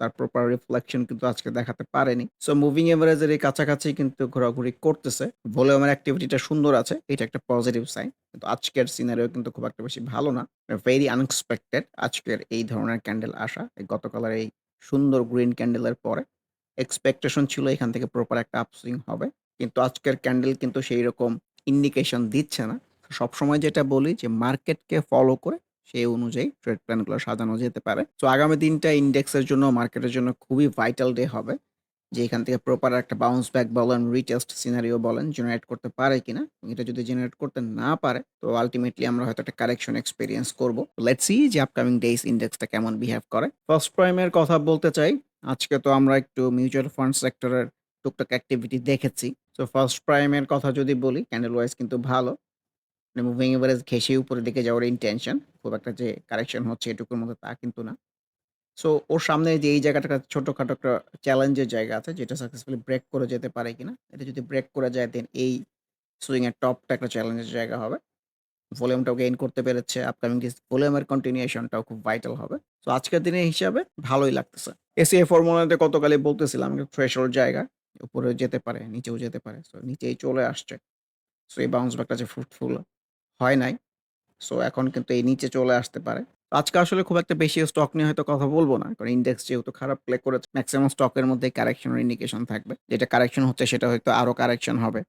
তার proper reflection কিন্তু আজকে দেখাতে পারেনি। সো মুভিং এভারেজের এই কাছাকাছি কিন্তু ঘোরাঘুরি করতেছে। ভলিউমের অ্যাক্টিভিটিটা সুন্দর আছে। এটা একটা পজিটিভ সাইন। কিন্তু আজকের সিনারিও কিন্তু খুব একটা বেশি ভালো না। ভেরি আনএক্সপেক্টেড আজকের এই ধরনের ক্যান্ডেল আসা। এই গতকালের এই সুন্দর গ্রিন ক্যান্ডেলের পরে এক্সপেকটেশন ছিল এখান থেকে প্রপার একটা আপসুইং হবে। কিন্তু আজকের ক্যান্ডেল কিন্তু সেই রকম ইন্ডিকেশন দিচ্ছে না। সবসময় যেটা বলি যে মার্কেটকে ফলো করে সেই অনুযায়ী ট্রেড প্ল্যানগুলো সাজানো যেতে পারে। সো আগামী দিনটা ইন্ডেক্সের জন্য মার্কেটের জন্য খুবই ভাইটাল ডে হবে। যে এখান থেকে প্রপার একটা বাউন্স ব্যাক বলেন, রিটেস্ট সিনারিও বলেন জেনারেট করতে পারে কিনা। এটা যদি জেনারেট করতে না পারে তো আল্টিমেটলি আমরা হয়তো একটা কারেকশন এক্সপিরিয়েন্স করব লেটস সি যে আপকামিং ডেইস ইন্ডেক্সটা কেমন বিহেভ করে। ফার্স্ট প্রাইমের কথা বলতে চাই। আজকে তো আমরা একটু মিউচুয়াল ফান্ড সেক্টরের টুকটাক অ্যাক্টিভিটি দেখেছি। সো ফার্স্ট প্রাইমের কথা যদি বলি ক্যান্ডেল ওয়াইজ কিন্তু ভালো। মানে মুভিং এভারেজ ঘেঁষে উপরের দিকে যাওয়ার ইনটেনশন। খুব একটা যে কারেকশন হচ্ছে এটুকুর মধ্যে তা কিন্তু না। সো ওর সামনে যে এই জায়গাটা ছোটখাটো একটা চ্যালেঞ্জের জায়গা আছে যেটা সাকসেসফুলি ব্রেক করে যেতে পারে কিনা। এটা যদি ব্রেক করে যায় দেন এই সুইং এর টপটা একটা চ্যালেঞ্জের জায়গা হবে। ভলিউমটাও গেইন করতে পেরেছে। আপকামিং ভলিউমের কন্টিনিউশনটাও খুব ভাইটাল হবে। সো আজকের দিনের হিসাবে ভালোই লাগতেছে। এসিএ ফর্মুলাতে গতকালই বলতেছিলাম থ্রেশহোল্ড জায়গা। উপরে যেতে পারে, নিচেও যেতে পারে। সো নিচেই চলে আসছে। সো এই বাউন্স ব্যাকটা যে ফ্রুটফুল হয় নাই। সো এখন কিন্তু এই নিচে চলে আসতে পারে। আজকে আসলে খুব একটা বেশি স্টক নিয়ে হয়তো কথা বলব না। কারণ ইন্ডেক্স যেহেতু খারাপ প্লে করেছে ম্যাক্সিমাম স্টকের মধ্যে কারেকশনের ইন্ডিকেশন থাকবে। যেটা কারেকশন হচ্ছে সেটা হয়তো আরও কারেকশন হবে।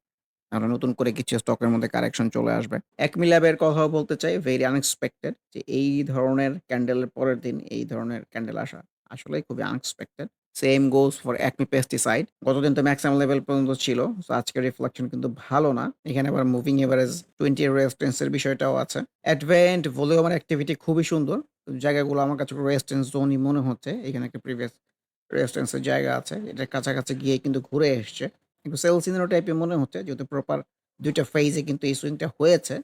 আমরা নতুন করে কিছু স্টকের মধ্যে কারেকশন চলে আসবে। একমি ল্যাবের কথাও বলতে চাই ভেরি আনএক্সপেক্টেড যে এই ধরনের ক্যান্ডেলের পরের দিন এই ধরনের ক্যান্ডেল আসা আসলেই খুবই unexpected. Same goes for Acme pesticide. গতদিন তো ম্যাক্সিমাম লেভেল পর্যন্ত ছিল। সো আজকের রিফ্লেকশন কিন্তু ভালো না। এখানে আবার মুভিং এভারেজ 20 এর রেজিস্ট্যান্স এর বিষয়টাও আছে। অ্যাডভেন্ট ভলিউমের অ্যাক্টিভিটি খুবই সুন্দর। জায়গাগুলো আমার কাছে রেজিস্ট্যান্স জোনই মনে হচ্ছে। এখানে একটা প্রিভিয়াস রেজিস্ট্যান্স এর জায়গা আছে। এটার কাছাকাছি গিয়ে কিন্তু ঘুরে এসছে। কিন্তু সেল সিনারিও টাইপের মনে হচ্ছে যেহেতু প্রপার ২ টা ফেজে কিন্তু এই সুইংটা হয়েছে।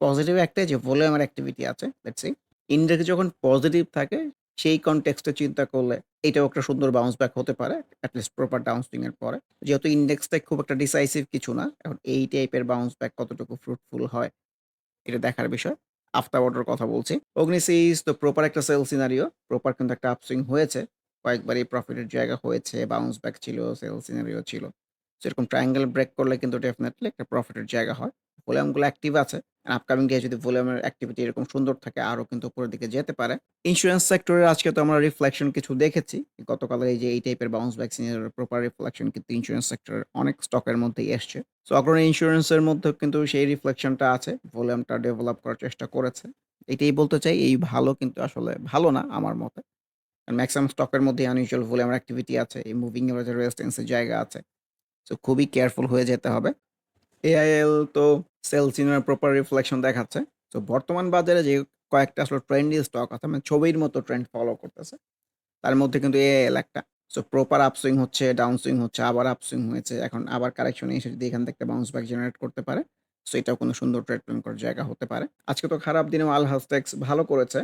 পজিটিভ একটাই যে ভলিউমের অ্যাক্টিভিটি আছে। Let's see. ইন্ডেক্স যখন পজিটিভ থাকে সেই কনটেক্সট চিন্তা করলে এটাও একটা সুন্দর বাউন্স ব্যাক হতে পারে। এট লিস্ট প্রপার ডাউন এর পরে। যেহেতু ইন্ডেক্সটা খুব একটা ডিসাইসিভ কিছু না। এখন এই টাইপের বাউন্স ব্যাক কতটুকু ফ্রুটফুল হয় এটা দেখার বিষয়। আফটার অর্ডার কথা বলছি। অগ্নিসিস তো প্রপার একটা সেল সিনারিও। প্রপার কিন্তু একটা আপসুইং হয়েছে। কয়েকবারই প্রফিটের জায়গা হয়েছে, বাউন্স ব্যাক ছিল, সেল সিনারিও ছিল। সো এরকম ট্রায়াঙ্গেল ব্রেক করলে কিন্তু ডেফিনিটলি একটা প্রফিটের জায়গা হয়। ভলিউমগুলো অ্যাক্টিভ আছে। আপকামিং ডে যদি ভলিউমের অ্যাক্টিভিটি এরকম সুন্দর থাকে, আরও কিন্তু উপরের দিকে যেতে পারে। ইন্সুরেন্স সেক্টরের আজকে তো আমরা রিফ্লেকশন কিছু দেখেছি। গতকালের এই যে এই টাইপের বাউন্স ব্যাক সিনারিওর প্রপার রিফ্লেকশন কিন্তু ইন্স্যুরেন্স সেক্টরের অনেক স্টকের মধ্যেই এসছে। সো অগ্রণী ইন্সুরেন্সের মধ্যেও কিন্তু সেই রিফ্লেকশনটা আছে। ভলিউমটা ডেভেলপ করার চেষ্টা করেছে। এটাই বলতে চাই, এই ভালো কিন্তু আসলে ভালো না আমার মতে। ম্যাক্সিমাম স্টকের মধ্যে আনইউজুয়াল ভলিউমের অ্যাক্টিভিটি আছে। এই মুভিং এভারেজ রেজিস্ট্যান্স এর জায়গা আছে। সো খুবই কেয়ারফুল হয়ে যেতে হবে। এআইএল তো সেল সিনারিও প্রপার রিফ্লেকশন দেখাচ্ছে। তো বর্তমান বাজারে যে কয়েকটা আসলে ট্রেন্ডি স্টক আছে মানে ছবির মতো ট্রেন্ড ফলো করতেছে। তার মধ্যে কিন্তু এআইএল একটা। সো প্রপার আপসুইং হচ্ছে, ডাউন সুইং হচ্ছে, আবার আপসুইং হয়েছে। এখন আবার কারেকশন এসে যদি এখান থেকে বাউন্স ব্যাক জেনারেট করতে পারে, সো এটাও কোনো সুন্দর ট্রেড প্ল্যান করার জায়গা হতে পারে। আজকে তো খারাপ দিনেও আল হাসটেক্স ভালো করেছে।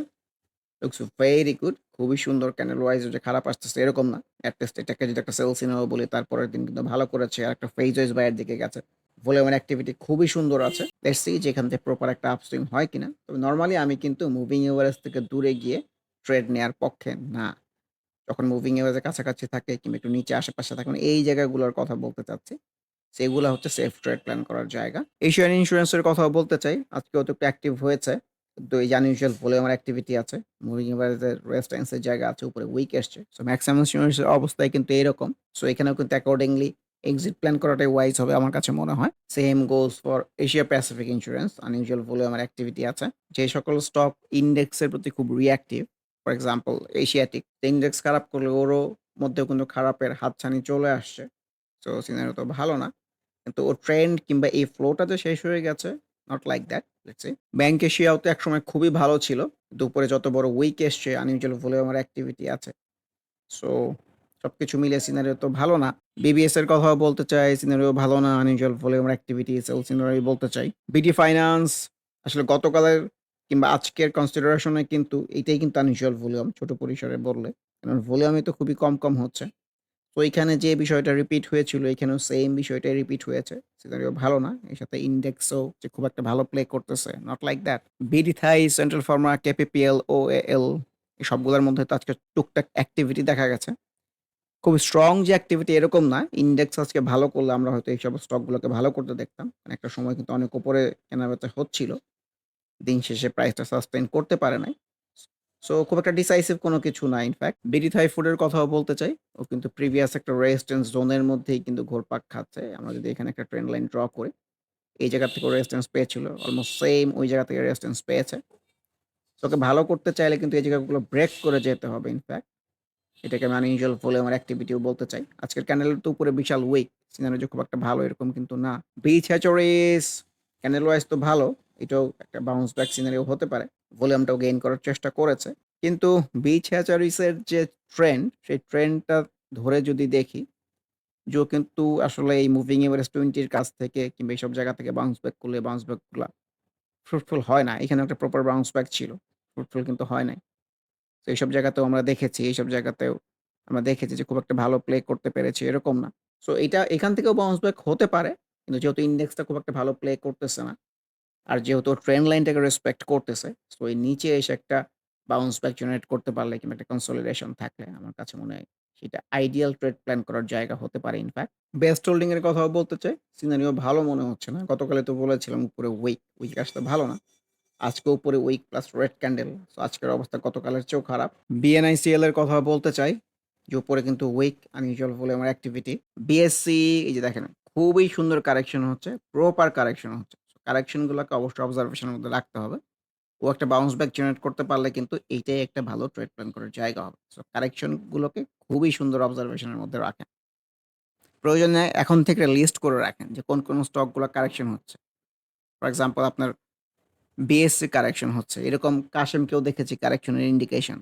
Looks very good. খুবই সুন্দর ক্যান্ডেল ওয়াইজ যে খারাপ আসতেছে, এরকম না। এট লিস্ট এটাকে যদি একটা সেল সিনেমা বলি, তারপরের দিন কিন্তু ভালো করেছে। আর একটা ফেজ ওয়াইজ বাইরের দিকে গেছে। ভলিউমের অ্যাক্টিভিটি খুবই সুন্দর আছে। সি যে এখান থেকে প্রপার একটা আপসুইং হয় কিনা। তবে নরমালি আমি কিন্তু মুভিং এভারেজ থেকে দূরে গিয়ে ট্রেড নেয়ার পক্ষে না। যখন মুভিং এভারেজ এর কাছাকাছি থাকে কিংবা একটু নিচে আশেপাশে থাকে, এই জায়গাগুলোর কথা বলতে চাচ্ছি। সেগুলা হচ্ছে সেফ ট্রেড প্ল্যান করার জায়গা। এশিয়ান ইন্সুরেন্স এর কথাও বলতে চাই। আজকেও তো একটু অ্যাক্টিভ হয়েছে। কিন্তু এই যে আনইউজুয়াল আমার অ্যাক্টিভিটি আছে। মুভিং এভারেজ এর রেজিস্ট্যান্স জায়গা আছে উপরে উইক এসছে। সো ম্যাক্সিমাম এর অবস্থাই কিন্তু এরকম। সো এখানেও কিন্তু অ্যাকর্ডিংলি এক্সিট প্ল্যান করাটাই ওয়াইজ হবে আমার কাছে মনে হয়। Same goes for Asia Pacific insurance. Unusual আমার অ্যাক্টিভিটি আছে। যে সকল স্টক ইন্ডেক্সের প্রতি খুব reactive. For example Asiatic. Index খারাপ করলে ওরও মধ্যেও কিন্তু খারাপের হাতছানি চলে আসছে। সো সিনারিও তো ভালো না। কিন্তু ওর ট্রেন্ড কিংবা এই ফ্লোটা যে শেষ হয়ে গেছে, not like that let's. Bank এশিয়াও তো একসময় খুবই ভালো ছিল। উপরে যত বড় উইক এসছে আনইউজুয়াল ভলিউমের অ্যাক্টিভিটি আছে। সো সবকিছু মিলিয়ে সিনারিও তো ভালো না। বিবিএস এর কথাও বলতে চাই। সিনারিও ভালো না। আনইউজুয়াল ভলিউমের অ্যাক্টিভিটি সেল সিনারিও বলতে চাই। বিডি ফাইন্যান্স আসলে গতকালের কিংবা আজকের কনসিডারেশন কিন্তু এটাই কিন্তু আনইউজুয়াল ভলিউম ছোট পরিসরে বললে। কারণ ভলিউমই তো খুবই কম, কম হচ্ছে। তো এইখানে যে বিষয়টা রিপিট হয়েছিল এখানেও সেম বিষয়টাই রিপিট হয়েছে। সিনারিও ভালো না। এর সাথে ইন্ডেক্সও যে খুব একটা ভালো প্লে করতেছে, not like that. BD Thai, central pharma, KPPL, ও এল এই সবগুলোর মধ্যে তো আজকে টুকটাক অ্যাক্টিভিটি দেখা গেছে। খুব স্ট্রং যে অ্যাক্টিভিটি এরকম না। ইন্ডেক্স আজকে ভালো করলে আমরা হয়তো এইসব স্টকগুলোকে ভালো করতে দেখতাম। মানে একটা সময় কিন্তু অনেক উপরে কেনাবেচা হচ্ছিল। দিন শেষে প্রাইসটা সাস্টেইন করতে পারে নাই। সো খুব একটা ডিসাইসিভ কোনো কিছু না ইনফ্যাক্ট। বিডি থাই ফুডের কথাও বলতে চাই। ও কিন্তু প্রিভিয়াস একটা রেজিস্ট্যান্স জোনের মধ্যেই কিন্তু ঘোরপাক খাচ্ছে। আমরা যদি এখানে একটা ট্রেন্ড লাইন ড্র করি, এই জায়গা থেকে রেজিস্ট্যান্স পেয়েছিল। অলমোস্ট সেম ওই জায়গা থেকে রেজিস্ট্যান্স পেয়েছে। ওকে ভালো করতে চাইলে কিন্তু এই জায়গাগুলো ব্রেক করে যেতে হবে ইনফ্যাক্ট। এটাকে আমি আনইউজুয়াল ভলিউমের অ্যাক্টিভিটিও বলতে চাই। আজকের ক্যান্ডেলের তো উপরে বিশাল উইক। যে খুব একটা ভালো এরকম কিন্তু না। বিচ হ্যাচারিস ক্যান্ডেল ওয়াইজ তো ভালো। এটাও একটা বাউন্স ব্যাক সিনারিও হতে পারে। ভলিউমটাও গেইন করার চেষ্টা করেছে। কিন্তু বিচ হ্যাচারিসের যে ট্রেন্ড, সেই ট্রেন্ডটা ধরে যদি দেখি, ও কিন্তু আসলে এই মুভিং এভারেজ 20 এর কাছ থেকে কিংবা এইসব জায়গা থেকে বাউন্স ব্যাক করলে বাউন্স ব্যাকগুলা ফ্রুটফুল হয় না। এখানে একটা প্রপার বাউন্স ব্যাক ছিল। ফ্রুটফুল কিন্তু হয় নাই। তো এইসব জায়গাতেও আমরা দেখেছি, এইসব জায়গাতেও আমরা দেখেছি যে খুব একটা ভালো প্লে করতে পেরেছি এরকম না। সো এটা এখান থেকেও বাউন্স ব্যাক হতে পারে। কিন্তু যেহেতু ইন্ডেক্সটা খুব একটা ভালো প্লে করতেছে না। আর যেহেতু ওর ট্রেন্ড লাইনটাকে রেসপেক্ট করতেছে, সো এই নিচে এসে একটা বাউন্স ব্যাক জেনারেট করতে পারলে কিংবা একটা কনসলিডেশন থাকলে আমার কাছে মনে হয় সেটা আইডিয়াল ট্রেড প্ল্যান করার জায়গা হতে পারে ইনফ্যাক্ট। বেস্ট হোল্ডিং এর কথাও বলতে চাই। সিনারিও ভালো মনে হচ্ছে না। গতকালে তো বলেছিলাম উপরে উইক। উইক আসতে ভালো না। আজকে উপরে wick plus red candle. So আজকের অবস্থা গতকালের চেয়েও খারাপ। বিএনআইসিএল এর কথা বলতে চাই। যে উপরে কিন্তু উইক আনইউজুয়াল ভলিউমের অ্যাক্টিভিটি। বিএসসি এই যে দেখেন খুবই সুন্দর কারেকশন হচ্ছে। প্রপার কারেকশন হচ্ছে। কারেকশন গুলোকে অবশ্যই অবজারভেশন এর মধ্যে রাখতে হবে। ও একটা বাউন্স ব্যাক জেনারেট করতে পারলে কিন্তু এইটাই একটা ভালো ট্রেড প্ল্যান করার জায়গা হবে। সো কারেকশন গুলোকে খুবই সুন্দর অবজারভেশন এর মধ্যে রাখেন। প্রয়োজনে এখন থেকে লিস্ট করে রাখেন যে কোন, কোন স্টকগুলো কারেকশন হচ্ছে। ফর এক্সাম্পল আপনার বিএসসি কারেকশন হচ্ছে। এরকম কাশেমকেও দেখেছি কারেকশনের ইন্ডিকেশন।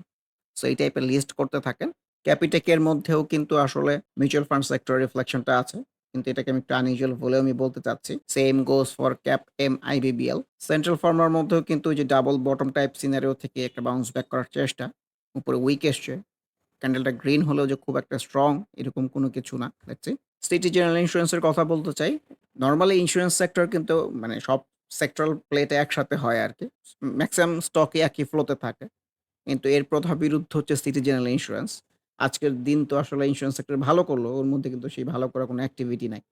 সো এই টাইপের লিস্ট করতে থাকেন। ক্যাপিটেক এর মধ্যেও কিন্তু আসলে মিউচুয়াল ফান্ড সেক্টর রিফ্লেকশনটা আছে। কিন্তু এটাকে আমি একটু আনইউজুয়াল আমি বলতে চাচ্ছি। Same goes for cap M I IBBL. Central farmer মধ্যেও কিন্তু যে ডাবল বটম টাইপ সিনারিও থেকে একটা বাউন্স ব্যাক করার চেষ্টা। উপরে উইক এসছে। ক্যান্ডেলটা গ্রিন হলেও যে খুব একটা স্ট্রং এরকম কোনো কিছু না। দেখছি সিটি জেনারেল ইন্সুরেন্স এর কথা বলতে চাই। নর্মালি ইন্স্যুরেন্স সেক্টর কিন্তু মানে সব সেক্টরাল প্লেতে একসাথে হয় আর কি ম্যাক্সিমাম স্টকই একই ফ্লোতে থাকে। কিন্তু এর প্রথা বিরুদ্ধ হচ্ছে সিটি জেনারেল ইন্সুরেন্স। আজকের দিন তো আসলে ইন্স্যুরেন্স সেক্টর ভালো করল। ওর মধ্যে কিন্তু সেই ভালো করার কোনো অ্যাক্টিভিটি নাই।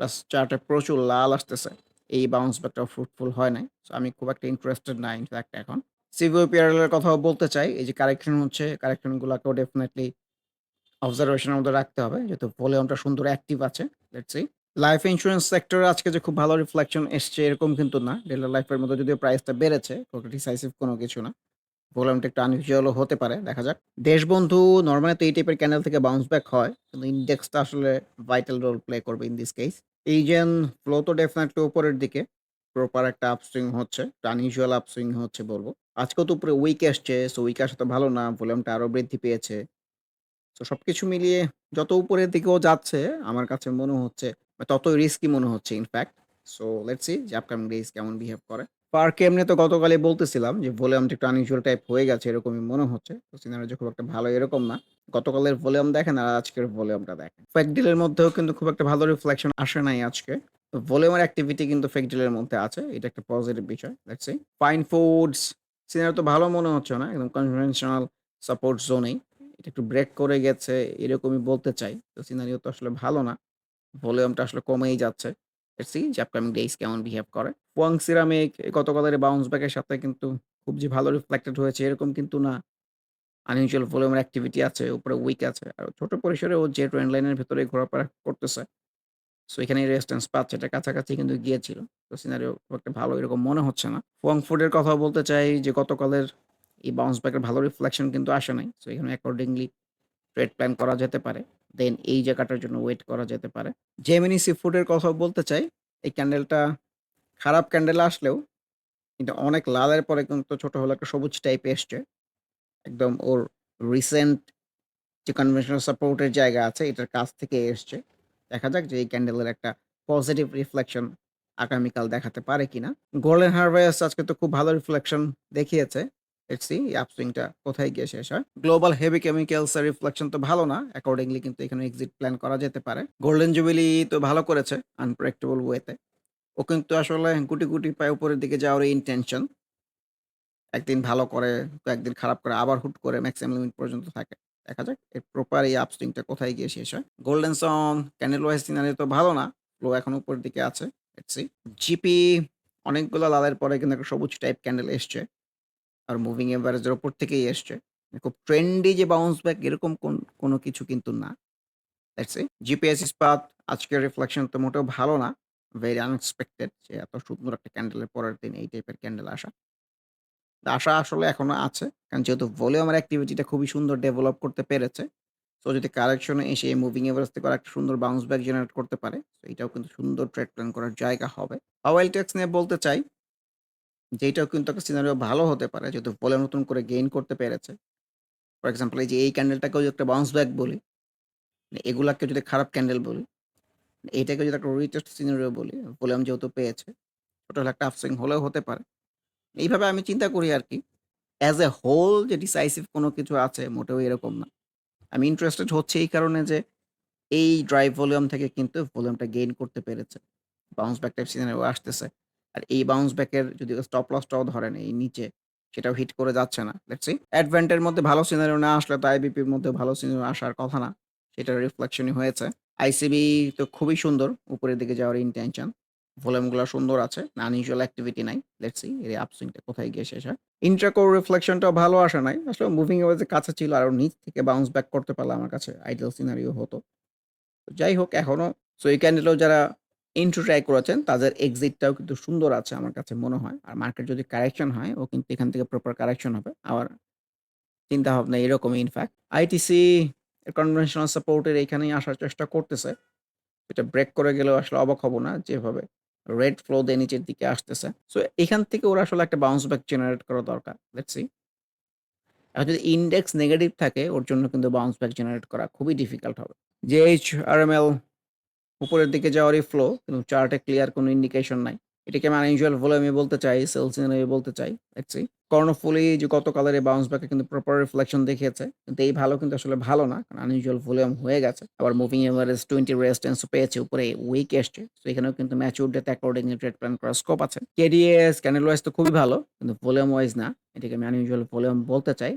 প্লাস চার্টে প্রচুর লাল আসতেছে। এই বাউন্স ব্যাকটাও ফ্রুটফুল হয় নাই। সো আমি খুব একটা ইন্টারেস্টেড না ইনফ্যাক্ট এখন। সিভিওপিআরএল এর কথাও বলতে চাই। এই যে কারেকশন হচ্ছে, কারেকশন গুলাকেও ডেফিনিটলি অবজারভেশন এর মধ্যে রাখতে হবে। যেহেতু ভলিউমটা সুন্দর অ্যাক্টিভ আছে। Let's C. লাইফ ইন্স্যুরেন্স সেক্টরে আজকে যে খুব ভালো রিফ্লেকশন এসছে এরকম কিন্তু না। ডেল্টা লাইফের মধ্যে যদিও প্রাইসটা বেড়েছে, ডিসাইসিভ কোনো কিছু না। ভলিউমটা একটু আনইউজুয়াল ও হতে পারে। দেখা যাক। দেশবন্ধু নর্মালি তো এই টাইপের ক্যান্ডেল থেকে বাউন্স ব্যাক হয়। কিন্তু ইন্ডেক্সটা আসলে ভাইটাল রোল প্লে করবে ইন দিস কেস। এইজেন ফ্লো তো ডেফিনিটলি উপরের দিকে। প্রপার একটা আপসুইং হচ্ছে। আনইউজুয়াল আপসুইং হচ্ছে বলব আজকেও তো উপরে উইক এসছে। সো উইক আসা তো ভালো না। ভলিউমটা আরও বৃদ্ধি পেয়েছে। সো সবকিছু মিলিয়ে যত উপরের দিকেও যাচ্ছে, আমার কাছে মনে হচ্ছে ততই রিস্কি মনে হচ্ছে ইনফ্যাক্ট। সো লেটস যে আপকামিং ডেজ কেমন বিহেভ করে। পার্কে এমনি তো গতকালই বলতেছিলাম যে ভলিউমটা একটু আনইউজুয়াল টাইপ হয়ে গেছে, এরকমই মনে হচ্ছে। তো যে খুব একটা ভালো এরকম না। গতকালের ভলিউম দেখেন আর আজকের ভলিউমটা দেখেন। ফেক ডিলের মধ্যেও কিন্তু খুব একটা ভালো রিফ্লেকশন আসে নাই আজকে। ভলিউমের অ্যাক্টিভিটি কিন্তু ফেক ডিলের মধ্যে আছে। এটা একটা পজিটিভ বিষয়। সি। ফাইন ফুডস সিনারিও তো ভালো মনে হচ্ছে না। একদম কনভেনশনাল সাপোর্ট জোনেই। এটা একটু ব্রেক করে গেছে, এরকমই বলতে চাই। তো সিনারিও তো আসলে ভালো না। ভলিউমটা আসলে কমেই যাচ্ছে। লেটস সি যে আপকামিং ডেইজ কেমন বিহেভ করে। ওয়াং সিরামিক গতকালের বাউন্স ব্যাক এর সাথে কিন্তু খুব যে ভালো রিফ্লেক্টেড হয়েছে এরকম কিন্তু না। আনইউজুয়াল ভলিউমের অ্যাক্টিভিটি আছে, উপরে উইক আছে। আর ছোট পরিসরে ও যে ট্রেন্ড লাইনের ভেতরে ঘোরাফেরা করতেছে। সো এখানেই রেজিস্ট্যান্স পাচ্ছে। এটা কাছাকাছি কিন্তু গিয়েছিল। তো সিনারিও একটা ভালো এরকম মনে হচ্ছে না। ওয়াং ফুডের কথা বলতে চাই যে গতকালের এই বাউন্স ব্যাক এর ভালো রিফ্লেকশন কিন্তু আসে নাই। সো এখানে অ্যাকর্ডিংলি ট্রেড প্ল্যান করা যেতে পারে। দেন এই জায়গাটার জন্য ওয়েট করা যেতে পারে। জেমিনি সি-ফুডের কথা বলতে চাই। এই ক্যান্ডেলটা খারাপ ক্যান্ডেল আসলেও কিন্তু অনেক লালের পরে কিন্তু ছোট হলো একটা সবুজ টাইপ এসছে। একদম ওর রিসেন্ট যে কনভেনশনাল সাপোর্ট এর জায়গা আছে, এটার কাছ থেকে এসছে। দেখা যাক যে এই ক্যান্ডেলের একটা পজিটিভ রিফ্লেকশন আগামীকাল দেখাতে পারে কিনা। গোল্ডেন হারভেস্ট আজকে তো খুব ভালো রিফ্লেকশন দেখিয়েছে। লেটস সি আপসুইংটা কোথায় গিয়ে শেষ হয়। গ্লোবাল হেভি কেমিক্যালস এর রিফ্লেকশন তো ভালো না। অ্যাকর্ডিংলি কিন্তু এখানে এক্সিট প্ল্যান করা যেতে পারে। গোল্ডেন জুবিলি তো ভালো করেছে আনপ্রেডিক্টেবল ওয়েতে। ও কিন্তু আসলে গুটি, গুটি পায়ে উপরের দিকে যাওয়ারই ইনটেনশন। একদিন ভালো করে, একদিন খারাপ করে আবার হুট করে ম্যাক্সিমাম লিমিট পর্যন্ত থাকে। দেখা যাক এর প্রপার এই আপসুইংটা কোথায় গিয়ে শেষ হয়। Golden son candle wise scenario তো ভালো না। ফ্লো এখন উপরের দিকে আছে। সি। জিপি অনেকগুলো লালের পরে কিন্তু একটা সবুজ টাইপ ক্যান্ডেল এসছে। আর মুভিং এভারেজ এর উপর থেকেই এসছে। খুব ট্রেন্ডি যে বাউন্স ব্যাক এরকম কোন কোন কিছু কিন্তু না। Let's see. জিপিএস ইস্পাত আজকের রিফ্লেকশন তো মোটেও ভালো না। ভেরি আনএক্সপেক্টেড যে এত সুন্দর একটা ক্যান্ডেলের পরের দিন এই টাইপের ক্যান্ডেল আসা। আশা আসলে এখনও আছে। কারণ যেহেতু ভলিউমের অ্যাক্টিভিটিটা খুবই সুন্দর ডেভেলপ করতে পেরেছে। সো যদি কারেকশনে এসে মুভিং এভারেজ থেকে আরেকটা সুন্দর বাউন্স ব্যাক জেনারেট করতে পারে, সো এটাও কিন্তু সুন্দর ট্রেড প্ল্যান করার জায়গা হবে। হাওয়াই টেক্স নিয়ে বলতে চাই যে এটাও কিন্তু একটা সিনারিও ভালো হতে পারে যেহেতু ভলিউম নতুন করে গেইন করতে পেরেছে। ফর এক্সাম্পল এই যে এই ক্যান্ডেলটাকেও যদি একটা বাউন্স ব্যাক বলি, মানে এগুলাকে যদি খারাপ ক্যান্ডেল বলি, এইটাকে যদি একটা রিটেস্ট সিনারিও বলি, ভলিউম যেহেতু পেয়েছে, ছোট হলে একটা আপসুইং হলেও হতে পারে। এইভাবে আমি চিন্তা করি আরকি। অ্যাজ এ হোল যে ডিসাইসিভ কোনো কিছু আছে মোটেও এরকম না। আমি ইন্টারেস্টেড হচ্ছি এই কারণে যে এই ড্রাইভ ভলিউম থেকে কিন্তু ভলিউমটা গেইন করতে পেরেছে। বাউন্স ব্যাক টাইপ সিনারিও আসতেছে। আর এই বাউন্স ব্যাক এর যদি স্টপ লসটাও ধরেন এই নিচে, সেটাও হিট করে যাচ্ছে না। Let's see. অ্যাডভেন্ট এর মধ্যে ভালো সিনারিও না আসলে তো আইবিপির মধ্যে ভালো সিনারিও আসার কথা না। সেটার রিফ্লেকশনই হয়েছে। আইসিবি তো খুবই সুন্দর উপরের দিকে যাওয়ার ইনটেনশন। ভলিউমগুলা সুন্দর আছে। আনইউজুয়াল অ্যাক্টিভিটি নাই। লেটস এর আপসুইংটা কোথায় গিয়ে শেষ হয়। ইন্ট্রাকোর রিফ্লেকশনটাও ভালো আসে নাই। আসলে মুভিং এর কাছে ছিল, আরও নিচ থেকে বাউন্স ব্যাক করতে পারলে আমার কাছে আইডিয়াল সিনারিও হতো। যাই হোক, এখনও সো এই ক্যান্ডেলেও যারা ইন্ট্রো ট্রাই করেছেন, তাদের এক্সিটটাও কিন্তু সুন্দর আছে আমার কাছে মনে হয়। আর মার্কেট যদি কারেকশন হয়, ও কিন্তু এখান থেকে প্রপার কারেকশন হবে। আমার চিন্তাভাবনা এরকমই ইনফ্যাক্ট। আইটিসি কনভেনশনাল সাপোর্ট এর এখানেই আসার চেষ্টা করতেছে। এটা ব্রেক করে গেলেও আসলে অবাক হব না যেভাবে রেড ফ্লো দিয়ে নিচের দিকে আসতেছে। সো এখান থেকে ওরা আসলে একটা বাউন্স ব্যাক জেনারেট করা দরকার। Let's see. এখন যদি ইন্ডেক্স নেগেটিভ থাকে, ওর জন্য কিন্তু বাউন্স ব্যাক জেনারেট করা খুবই ডিফিকাল্ট হবে। জেএইচআরএমএল উপরের দিকে যাওয়ারই ফ্লো কিন্তু চার্টে ক্লিয়ার কোনো ইন্ডিকেশন নাই। এটাকে আমি আনইউজুয়াল ভলিউমে বলতে চাই, সেল সিনারিও বলতে চাই। দেখছি। কর্ণফুলি যে গতকালের এই বাউন্স ব্যাকে কিন্তু প্রপার রিফ্লেকশন দেখিয়েছে। কিন্তু এই ভালো কিন্তু আসলে ভালো না। কারণ আনইউজুয়াল ভলিউম হয়ে গেছে। আবার মুভিং এভারেজ 20 রেজিস্ট্যান্স পেয়েছে উপরে উইক এসছে। সো এখানেও কিন্তু ম্যাচিউর ডেতে অ্যাকর্ডিংলি ট্রেড প্ল্যান করার স্কোপ আছে। কেডিএস ক্যান্ডেল ওয়াইজ তো খুবই ভালো। কিন্তু ভলিউম ওয়াইজ না। এটাকে আমি আনইউজুয়াল ভলিউম বলতে চাই।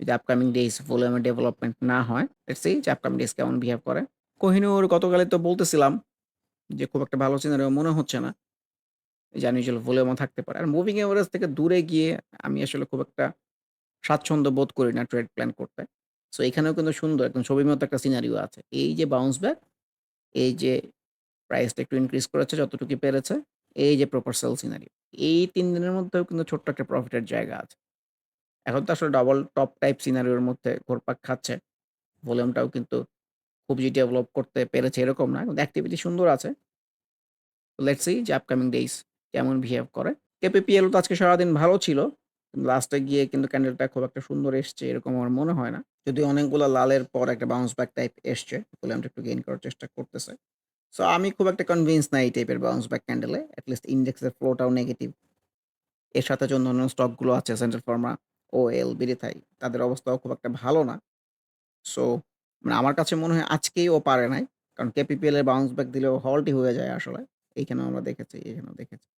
যদি আপকামিং ডেইজ ভলিউমের ডেভেলপমেন্ট না হয়, লেটস যে আপকামিং ডেইজ কেমন বিহেভ করে। কোহিনূর গতকালই তো বলতেছিলাম যে খুব একটা ভালো সিনারিও মনে হচ্ছে না। যে আনইউজুয়াল ভলিউমও থাকতে পারে। আর মুভিং এভারেজ থেকে দূরে গিয়ে আমি আসলে খুব একটা স্বাচ্ছন্দ্য বোধ করি না ট্রেড প্ল্যান করতে। সো এখানেও কিন্তু সুন্দর একদম ছবির মতো একটা সিনারিও আছে। এই যে বাউন্স ব্যাক, এই যে প্রাইসটা একটু ইনক্রিজ করেছে যতটুকু পেরেছে, এই যে প্রপার সেল সিনারিও। এই তিন দিনের মধ্যেও কিন্তু ছোট্ট একটা প্রফিটের জায়গা আছে। এখন তো আসলে ডাবল টপ টাইপ সিনারিওর মধ্যে ঘোরপাক খাচ্ছে। ভলিউমটাও কিন্তু খুব ডেভেলপ করতে পেরেছে এরকম না। কিন্তু অ্যাক্টিভিটি সুন্দর আছে। লেটস সি যে আপকামিং ডেইজ কেমন বিহেভ করে। কেপিপিএল তো আজকে সারাদিন ভালো ছিল। লাস্টে গিয়ে কিন্তু ক্যান্ডেলটা খুব একটা সুন্দর এসছে এরকম আমার মনে হয় না। যদি অনেকগুলা লালের পর একটা বাউন্স ব্যাক টাইপ এসছে। ভলিউমটা একটু গেইন করার চেষ্টা করতেছে। সো আমি খুব একটা কনভিন্স না এই টাইপের বাউন্স ব্যাক ক্যান্ডেলে। এট লিস্ট ইন্ডেক্সের ফ্লোটাও নেগেটিভ। এর সাথে যে অন্যান্য স্টকগুলো আছে সেন্ট্রাল ফার্মা, ওএল, বিডিথাই তাদের অবস্থাও খুব একটা ভালো না। সো মানে আমার কাছে মনে হয় আজকেই ও পারে নাই। কারণ কেপিপিএল এর বাউন্স ব্যাক দিলেও হল্টই হয়ে যায় আসলে। এইখানেও আমরা দেখেছি, এখানেও দেখেছি।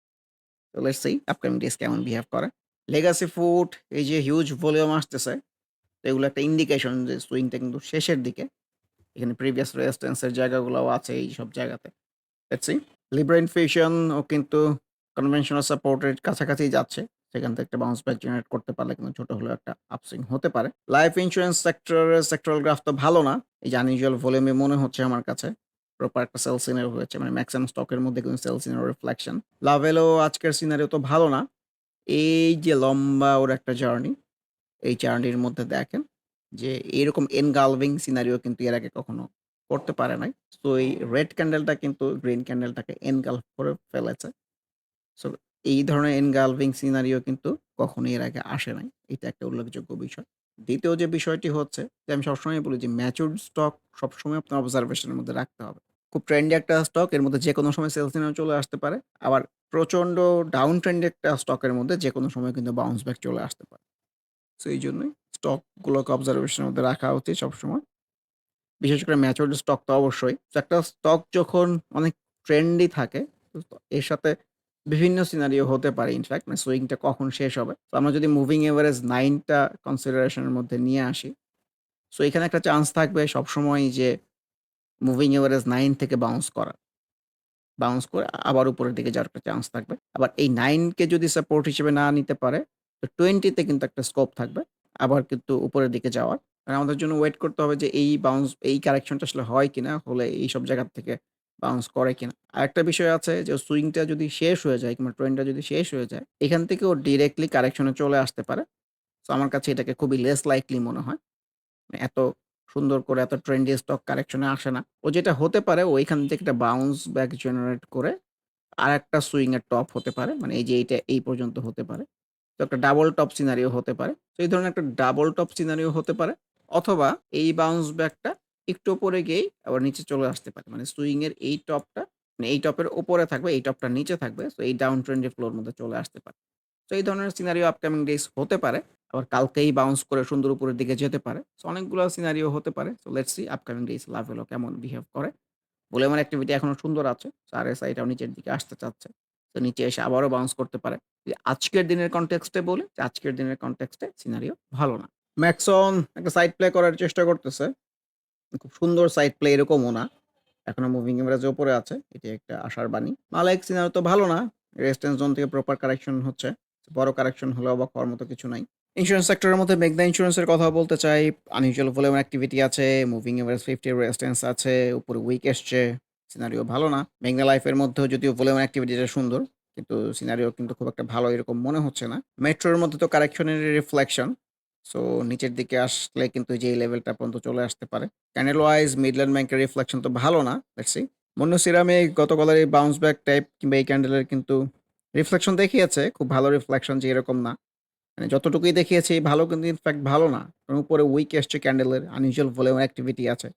তো লেটস সি আপকামিং ডেজ কেমন বিহেভ করে। লেগাসি ফুড এই যে হিউজ ভলিউম আসতেছে, তো এগুলো একটা ইন্ডিকেশন যে সুইংটা কিন্তু শেষের দিকে। এখানে প্রিভিয়াস রেজিস্ট্যান্স এর জায়গাগুলোও আছে এইসব জায়গাতে। Let's see. লিব্রা ইনফিউশন ও কিন্তু কনভেনশনাল সাপোর্টের কাছাকাছি যাচ্ছে। সেখান থেকে একটা বাউন্স ব্যাক জেনারেট করতে পারলে কিন্তু ছোট হলেও একটা আপসুইং হতে পারে। লাইফ ইন্সুরেন্স সেক্টরের সেক্টরাল গ্রাফ তো ভালো না। এই যে আনইউজুয়াল ভলিউমে মনে হচ্ছে আমার কাছে। প্রপার একটা সেল সিনারিও হয়েছে। মানে মেক্সিমাম স্টকের মধ্যে কিন্তু সেল সিনারিও রিফ্লেকশন। লাভেলও আজকের সিনারিও তো ভালো না। এই যে লম্বা ওর একটা জার্নি, এই জার্নির মধ্যে দেখেন যে এরকম এনগালভিং সিনারিও কিন্তু এর আগে কখনো করতে পারে নাই। সো এই রেড ক্যান্ডেলটা কিন্তু গ্রিন ক্যান্ডেলটাকে এনগালফ করে ফেলেছে। সো এই ধরনের এনগালভিং সিনারিও কিন্তু কখনোই এর আগে আসে নাই। এটা একটা উল্লেখযোগ্য বিষয়। দ্বিতীয় যে বিষয়টি হচ্ছে যে আমি সবসময় বলি যে ম্যাচিউরড স্টক সবসময় আপনার অবজারভেশন এর মধ্যে রাখতে হবে। খুব ট্রেন্ডি একটা স্টক এর মধ্যে যেকোনো সময় সেল সিগন্যাল চলে আসতে পারে। আবার প্রচণ্ড ডাউন ট্রেন্ডি একটা স্টকের মধ্যে যেকোনো সময় কিন্তু বাউন্স ব্যাক চলে আসতে পারে। সো এইজন্যই স্টকগুলোকে অবজারভেশন এর মধ্যে রাখা উচিত সবসময়। বিশেষ করে ম্যাচিউরড স্টক তো অবশ্যই। তো একটা স্টক যখন অনেক ট্রেন্ডি থাকে, এর সাথে বিভিন্ন সিনারিও হতে পারে ইনফ্যাক্ট মানে সুইংটা কখন শেষ হবে। তো আমরা যদি মুভিং এভারেজ 9 টা কনসিডারেশন এর মধ্যে নিয়ে আসি। সো এখানে একটা চান্স থাকবে সবসময়ই যে মুভিং এভারেজ নাইন থেকে বাউন্স করা। বাউন্স করে আবার উপরের দিকে যাওয়ার একটা চান্স থাকবে। আবার এই নাইনকে যদি সাপোর্ট হিসেবে না নিতে পারে, তো টোয়েন্টিতে কিন্তু একটা স্কোপ থাকবে। আবার কিন্তু উপরের দিকে যাওয়ার। আর আমাদের জন্য ওয়েট করতে হবে যে এই বাউন্স এই কারেকশনটা আসলে হয় কিনা, হলে এই সব জায়গার থেকে বাউন্স করে কিনা। আরেকটা বিষয় আছে যে সুইংটা যদি শেষ হয়ে যায় কিংবা ট্রেন্ডটা যদি শেষ হয়ে যায়, এখান থেকে ও ডিরেক্টলি কারেকশন চলে আসতে পারে। সো আমার কাছে এটাকে খুবই লেস লাইকলি মনে হয়। এত সুন্দর করে এত ট্রেন্ডি স্টক কারেকশন আসে না। ও যেটা হতে পারে ওইখান থেকে একটা বাউন্স ব্যাক জেনারেট করে আরেকটা সুইং এর টপ হতে পারে। মানে এই যে এইটা এই পর্যন্ত হতে পারে। তো একটা ডাবল টপ সিনারিও হতে পারে। তো এই ধরনের একটা ডাবল টপ সিনারিও হতে পারে। অথবা এই বাউন্স ব্যাকটা একটু ওপরে গিয়েই আবার নিচে চলে আসতে পারে। মানে সুইং এর এই টপটা মানে এই টপের ওপরে থাকবে, এই টপটা নিচে থাকবে। সো এই ডাউন ট্রেন্ডি ফ্লোর মধ্যে চলে আসতে পারে। তো এই ধরনের সিনারিও আপকামিং ডেজ হতে পারে। আবার কালকেই বাউন্স করে সুন্দর উপরের দিকে যেতে পারে। সো অনেকগুলো সিনারিও হতে পারে। So let's see upcoming days Lovello কেমন বিহেভ করে। বলে আমার অ্যাক্টিভিটি এখনও সুন্দর আছে। সো আরএসআই টাও নিচের দিকে আসতে চাচ্ছে। তো নিচে এসে আবারও বাউন্স করতে পারে। আজকের দিনের কনটেক্সট বলি, আজকের দিনের কনটেক্সট সিনারিও ভালো না। ম্যাক্সন একটা সাইড প্লে করার চেষ্টা করতেছে। খুব সুন্দর সাইড প্লে এরকমও না। এখনও মুভিং এভারেজ উপরে আছে। এটি একটা আশার বাণী। মালাইক সিনারিও তো ভালো না। রেজিস্ট্যান্স জোন থেকে প্রপার কারেকশন হচ্ছে। বড় কারেকশন হলেও অবাক হওয়ার মতো কিছু নাই। ইন্সুরেন্স সেক্টরের মধ্যে মেঘনা ইন্সুরেন্স এর কথা বলতে চাই। আনইউজুয়াল ভলিউম অ্যাক্টিভিটি আছে, মুভিং এভারেজ 50 রেজিস্ট্যান্স আছে, উপরে উইক এসছে। সিনারিও ভালো না। মেঘনা লাইফ এর মধ্যেও যদিও ভলিউম অ্যাক্টিভিটিটা সুন্দর। কিন্তু সিনারিও কিন্তু খুব একটা ভালো এরকম মনে হচ্ছে না। মেট্রোর মধ্যে তো কারেকশনেরই রিফ্লেকশন। সো নিচের দিকে আসলে কিন্তু যে লেভেলটা পর্যন্ত চলে আসতে পারে। ক্যান্ডেল ওয়াইজ মিডল্যান্ড ব্যাংকের রিফ্লেকশন তো ভালো না। সি। মন্য সিরামিক গতকালের এই বাউন্স ব্যাক টাইপ কিংবা এই ক্যান্ডেলের কিন্তু রিফ্লেকশন দেখিয়েছে। খুব ভালো রিফ্লেকশন যে এরকম না। মানে যতটুকুই দেখিয়েছে ভালো কিন্তু ইনফ্যাক্ট ভালো না। কারণ উপরে উইক এসছে ক্যান্ডেলের আনইউজুয়াল ভলিউম অ্যাক্টিভিটি আছে।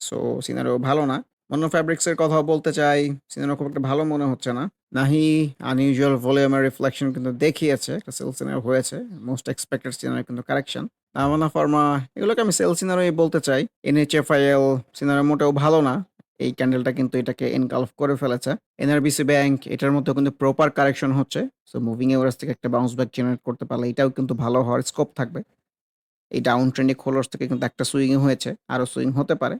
সো সিনারিও ভালো না। মন্য ফ্যাব্রিক্সের কথাও বলতে চাই। সিনারিও খুব একটা ভালো মনে হচ্ছে না। নাহি আনইউজুয়াল ভলিউমের রিফ্লেকশন কিন্তু দেখিয়েছে। একটা সেল সিনারিও হয়েছে। মোস্ট এক্সপেক্টেড সিনারিও কিন্তু কারেকশন। নাভানা ফার্মা এগুলোকে আমি সেল সিনারিওই বলতে চাই। এনএইচএফআইএল সিনারিও মোটেও ভালো না। এই ক্যান্ডেলটা কিন্তু এটাকে এনগালফ করে ফেলেছে। এনআরবিসি ব্যাংক এটার মধ্যে কিন্তু প্রপার কারেকশন হচ্ছে। সো মুভিং এভারেজ থেকে একটা বাউন্স ব্যাক জেনারেট করতে পারলে এটাও কিন্তু ভালো হওয়ার স্কোপ থাকবে। এই ডাউন ট্রেন্ডি খোলস থেকে কিন্তু একটা সুইং হয়েছে। আরও সুইং হতে পারে।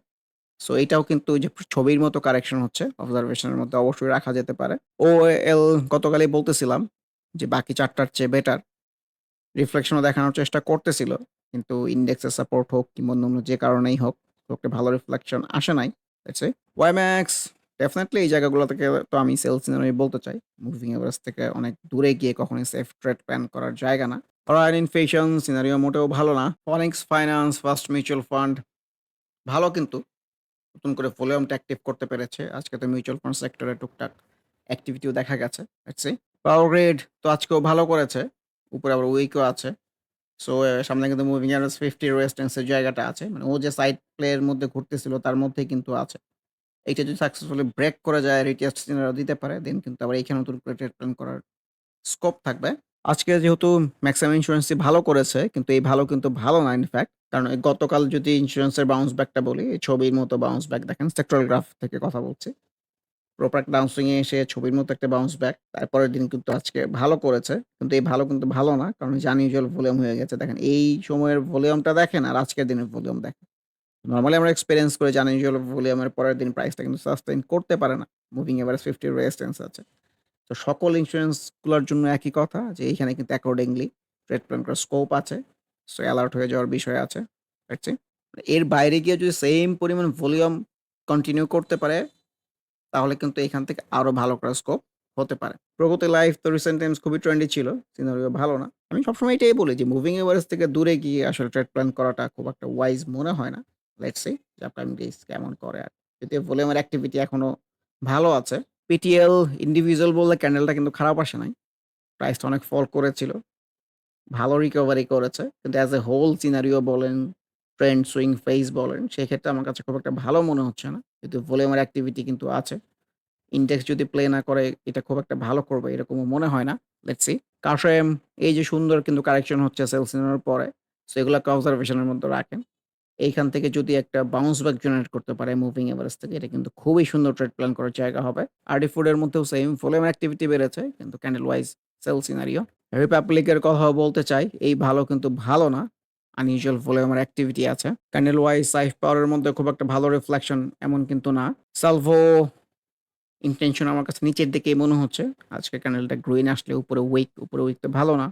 সো এটাও কিন্তু ওই যে ছবির মতো কারেকশন হচ্ছে। অবজারভেশন এর মধ্যে অবশ্যই রাখা যেতে পারে। ও এল গতকালই বলতেছিলাম যে বাকি চারটার চেয়ে বেটার। রিফ্লেকশনও দেখানোর চেষ্টা করতেছিল। কিন্তু ইন্ডেক্সের সাপোর্ট হোক কিংবা অন্যান্য যে কারণেই হোক, একটা ভালো রিফ্লেকশন আসে নাই। ওয়াইম্যাক্স ডেফিনেটলি এই জায়গাগুলো থেকে তো আমি সেল সিনারিও বলতে চাই। মুভিং এভারেজ থেকে অনেক দূরে গিয়ে কখনোই সেফ ট্রেড প্ল্যান করার জায়গা না। অরায়ন ইনফিউশন সিনারিও মোটেও ভালো না। Phoenix finance, first mutual fund ভালো কিন্তু নতুন করে ভলিউমটা অ্যাক্টিভ করতে পেরেছে। আজকে তো মিউচুয়াল ফান্ড সেক্টরে টুকটাক অ্যাক্টিভিটিও দেখা গেছে। সি। পাওয়ার গ্রিড তো আজকেও ভালো করেছে। উপরে আবার উইকও আছে। সো সামনে কিন্তু মুভিং 50 রেজিস্ট্যান্স এর জায়গাটা আছে। মানে ও যে সাইড প্লে এর মধ্যে ঘুরতেছিল, তার মধ্যেই কিন্তু আছে। এইটা যদি সাকসেসফুলি ব্রেক করে যায় রিটেস্ট দিতে পারে দেন কিন্তু আবার এইখানে নতুন করে ট্রেড প্ল্যান করার স্কোপ থাকবে। আজকে যেহেতু ম্যাক্সিমাম ইন্স্যুরেন্সই ভালো করেছে, কিন্তু এই ভালো কিন্তু ভালো না ইনফ্যাক্ট। কারণ এই গতকাল যদি ইন্স্যুরেন্সের বাউন্স ব্যাকটা বলি, এই ছবির মতো বাউন্স ব্যাক দেখেন সেক্টরাল গ্রাফ থেকে কথা বলছি। প্রপার একটা ডাউন সুইং এ এসে ছবির মতো একটা বাউন্স ব্যাক। তারপরের দিন কিন্তু আজকে ভালো করেছে। কিন্তু এই ভালো কিন্তু ভালো না। কারণ যে আনইউজুয়াল ভলিউম হয়ে গেছে। দেখেন এই সময়ের ভলিউমটা দেখেন আর আজকের দিনের ভলিউম দেখেন। নর্মালি আমরা এক্সপিরিয়েন্স করি যে আনইউজুয়াল ভলিউমের পরের দিন প্রাইসটা কিন্তু সাস্টেইন করতে পারে না। মুভিং এভারেজ 50 এর রেজিস্ট্যান্স আছে। তো সকল ইন্স্যুরেন্সগুলোর জন্য একই কথা যে এইখানে কিন্তু অ্যাকর্ডিংলি ট্রেড প্ল্যান করার স্কোপ আছে। সো অ্যালার্ট হয়ে যাওয়ার বিষয় আছে। দেখছি। এর বাইরে গিয়ে যদি সেম পরিমাণ ভলিউম কন্টিনিউ করতে পারে, তাহলে কিন্তু এখান থেকে আরও ভালো করার স্কোপ হতে পারে। প্রগতি লাইফ তো রিসেন্ট টাইমস খুবই ট্রেন্ডি ছিল। সিনারিও ভালো না। আমি সবসময় এটাই বলি যে মুভিং এভারেজ থেকে দূরে গিয়ে আসলে ট্রেড প্ল্যান করাটা খুব একটা ওয়াইজ মনে হয় না। লেটস যে ডেজ কেমন করে আর। যদিও ভলিউমের অ্যাক্টিভিটি এখনও ভালো আছে। পিটিএল ইন্ডিভিজুয়াল বললে ক্যান্ডেলটা কিন্তু খারাপ আসে নাই। প্রাইসটা অনেক ফল করেছিল। ভালো রিকভারি করেছে। কিন্তু অ্যাজ এ হোল সিনারিও বলেন, ট্রেন্ড সুইং ফেজ বলেন, সেক্ষেত্রে আমার কাছে খুব একটা ভালো মনে হচ্ছে না। কিন্তু ভলিউমের অ্যাক্টিভিটি কিন্তু আছে। ইনডেক্স যদি প্লে না করে এটা খুব একটা ভালো করবে এরকমও মনে হয় না। লেটস। কাশেম এই যে সুন্দর কিন্তু কারেকশন হচ্ছে সেল সিগন্যালের পরে। সো এগুলাকে অবজারভেশন এর মধ্যে রাখেন। এইখান থেকে যদি একটা বাউন্স ব্যাক জেনারেট করতে পারে মুভিং এভারেজ থেকে এটা কিন্তু খুবই সুন্দর ট্রেড প্ল্যান করার জায়গা হবে। আরডি ফুড এর মধ্যেও সেম ভলিউম অ্যাক্টিভিটি বেড়েছে কিন্তু candle wise sell scenario. Republic এর কথাও বলতে চাই। এই ভালো কিন্তু ভালো না। আনইউজুয়াল ভলিউমের অ্যাক্টিভিটি আছে। ক্যান্ডেল ওয়াইজ সাইফ পাওয়ার এর মধ্যে খুব একটা ভালো রিফ্লেকশন এমন কিন্তু না। সালভো ইনটেনশন আমার কাছে নিচের দিকেই মনে হচ্ছে। আজকে ক্যান্ডেলটা গ্রিন আসলে উপরে উইক, উপরে উইকটা ভালো না।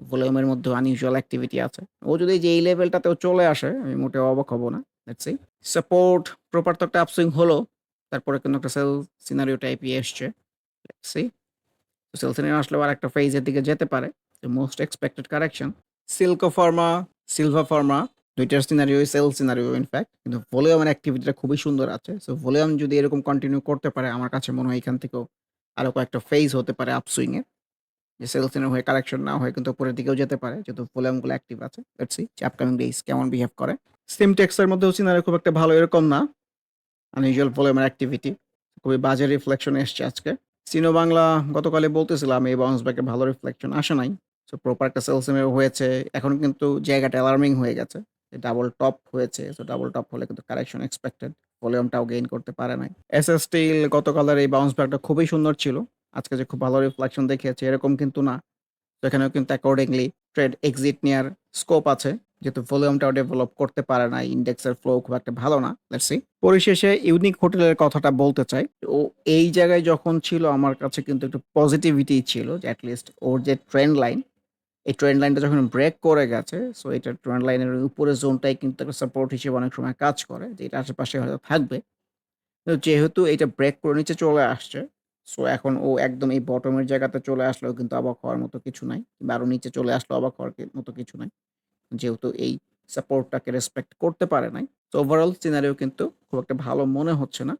ভলিউমের মধ্যে আনইউজুয়াল অ্যাক্টিভিটি আছে। ও যদি যে এই লেভেলটাতেও চলে আসে আমি মোটেও অবাক হব না। Let's see. সাপোর্ট প্রপার তো একটা আপসুইং হলো। তারপরে কিন্তু একটা সেল সিনারিও টাইপই এসছে। Let's see. তো সেল সিনারিও আসলেও আরেকটা ফেজের দিকে যেতে পারে। যে most expected correction. Silco pharma, Silva pharma ২ scenario sell scenario in fact. কিন্তু ভলিউমের অ্যাক্টিভিটিটা খুবই সুন্দর আছে। সো ভলিউম যদি এরকম কন্টিনিউ করতে পারে আমার কাছে মনে হয় এখান থেকেও আরও কয়েকটা ফেজ হতে পারে আপসুইং এর। যে সেল সিনারিও হয়ে কারেকশন না হয়ে কিন্তু উপরের দিকেও যেতে পারে। যেহেতু ভলিউমগুলো অ্যাক্টিভ আছে। লেটস সি যে আপকামিং ডেইজ কেমন বিহেভ করে। সিমটেক্স এর মধ্যেও সিনারিও খুব একটা ভালো এরকম না। আনইউজুয়াল ভলিউমের অ্যাক্টিভিটি। খুবই বাজে রিফ্লেকশন এসছে আজকে। সিনো বাংলা গতকালই বলতেছিলাম, এই বাউন্স ব্যাক ভালো রিফ্লেকশন আসে নাই। সো প্রপার একটা সেল সিনারিও হয়েছে। এখন কিন্তু জায়গাটা অ্যালার্মিং হয়ে গেছে। ডাবল টপ হয়েছে। সো ডাবল টপ হলে কিন্তু কারেকশন এক্সপেক্টেড। ভলিউমটাও গেইন করতে পারে নাই। এসএস স্টিল গতকালের এই বাউন্স ব্যাকটা খুবই সুন্দর ছিল। আজকে যে খুব ভালো রিফ্লেকশন দেখিয়েছে এরকম কিন্তু না। এখানেও কিন্তু অ্যাকর্ডিংলি ট্রেড এক্সিট নেয়ার স্কোপ আছে। যেহেতু ভলিউমটাও ডেভেলপ করতে পারে না ইন্ডেক্সের ফ্লো খুব একটা ভালো না। লেটস। পরিশেষে ইউনিক হোটেলের কথাটা বলতে চাই। ও এই জায়গায় যখন ছিল আমার কাছে কিন্তু একটু পজিটিভিটি ছিল যে অ্যাটলিস্ট ওর যে ট্রেন্ড লাইন, এই ট্রেন্ড লাইনটা যখন ব্রেক করে গেছে সো এটা ট্রেন্ড লাইনের উপরে জোনটাই কিন্তু একটা সাপোর্ট হিসেবে অনেক সময় কাজ করে। যে এটা আশেপাশে হয়তো থাকবে। যেহেতু এটা ব্রেক করে নিচে চলে আসছে, সো এখন ও একদম এই বটমের জায়গাতে চলে আসলেও কিন্তু অবাক হওয়ার মতো কিছু নাই। কিংবা আরও নিচে চলে আসলেও অবাক হওয়ার মতো কিছু নাই। যেহেতু এই সাপোর্টটাকে রেসপেক্ট করতে পারে নাই। সো ওভারঅল সিনারিও কিন্তু খুব একটা ভালো মনে হচ্ছে না।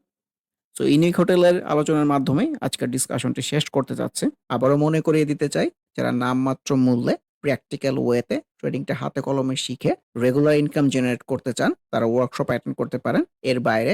সো ইউনিক হোটেলের আলোচনার মাধ্যমে আজকের ডিসকাশনটি শেষ করতে যাচ্ছি। আবারও মনে করিয়ে দিতে চাই, যারা নামমাত্র মূল্যে প্র্যাকটিক্যাল ওয়েতে ট্রেডিংটা হাতে কলমে শিখে রেগুলার ইনকাম জেনারেট করতে চান, তারা ওয়ার্কশপ অ্যাটেন্ড করতে পারেন। এর বাইরে